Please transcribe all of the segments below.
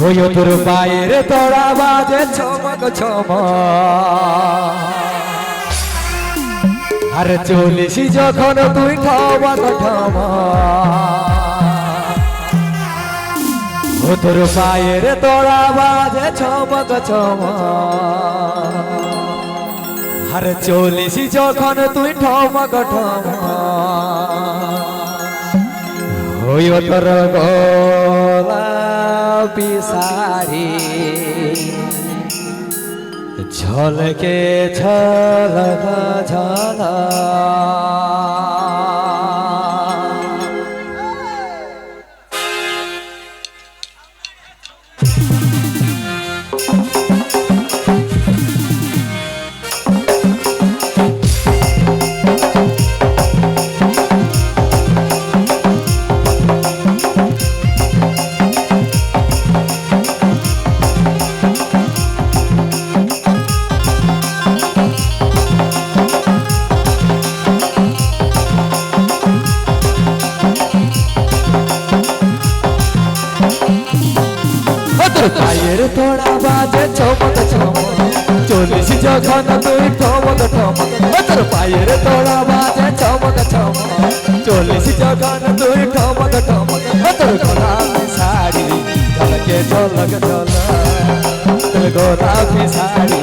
হইও তোর পায়ের তোরা বাজে ছমক ছম আর চলিস যখন তুই ঠমক ঠম ও তোর পায়ের তোরা বাজে ছমক ছম আর চলিস যখন তুই ঠমক ঠম হইও তোর গোলাপি শাড়ি ঝলকে ঝলক ঝল পায়ের তোড়া বাজে চমক চমক। চলিস যখন তুই ঠমক ঠমক। তোর পায়ের তোড়া বাজে চমক চমক। চলিস যখন তুই ঠমক ঠমক। তোর গোলাপি শাড়ি ঝলকে ঝলক ঝলক। তোর গোলাপি শাড়ি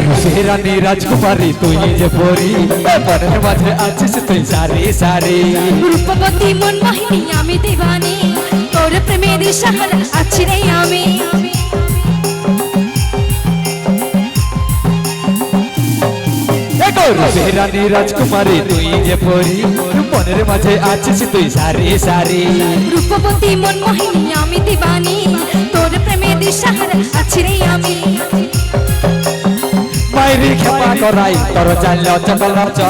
রানী রাজকুমারী তুই যে পরি মনের মাঝে আছিস তুই সারি সারি রূপবতী মন মোহিনী আমি দিবানি তোর প্রেমে দিশাহারা আছি রে আমি রানী রাজকুমারী তুই যে পরি মনের মাঝে আছিস তুই সারি সারি রূপবতী মন মোহিনী আমি দিবানি তোর প্রেমে দিশাহারা আছি রে আমি মাইরি খেপা করাই তোর চাল চকল চ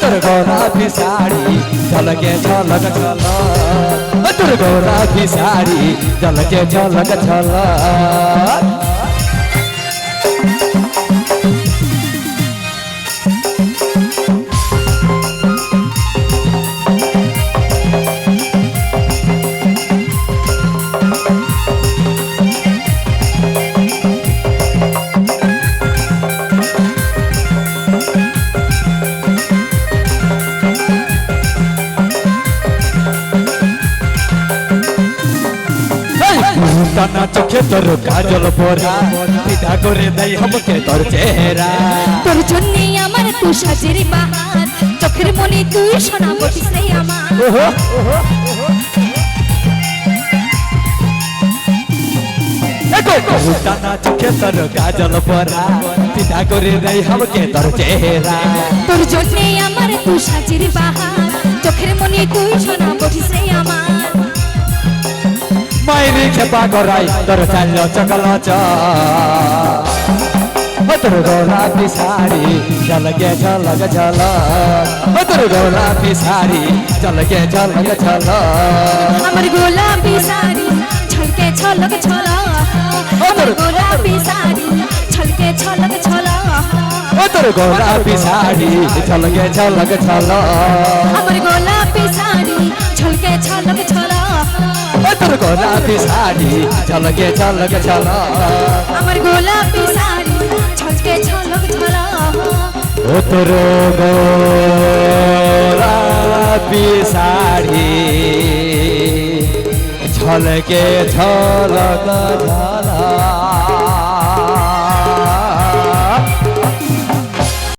তোর গোলাপি শাড়ি ঝলকে ঝলক ঝল তোর গোলাপি শাড়ি ঝলকে ঝলক ঝল টানা চোখে তোর কাজল পরা। পিঠা করে দেই হমকে তোর চেহারা। তোর জন্য আমার কুশাজির বাহার চোখের মনে তুই সোনা বটি বটিছে আমার টানা চোখে তোর কাজল পরা। পিঠা করে দেয় হমকে তোর চেহারা। তোর জন্য আমার কুশাজির বাহার চোখের মনে তুই সোনা বটিছে আমার। মাইরি খেপা করাই তোর চাল চকল চ। তোর গোলাপি শাড়ি ঝলকে ঝলক ঝল তোর গোলাপি শাড়ি ঝলকে ঝলক ঝল আমার গোলাপি শাড়ি ছলকে ছলক ছল। আমার গোলাপি শাড়ি ছলকে ছলক ছল। তোর আমার গোলাপি শাড়ি ছলকে ছলক ছল। ও তোর গোলাপি শাড়ি ঝলকে ঝলক ঝল আমার গোলাপি শাড়ি ঝলকে ঝলক ঝল ও তোর গোলাপি শাড়ি ঝলকে ঝলক ঝল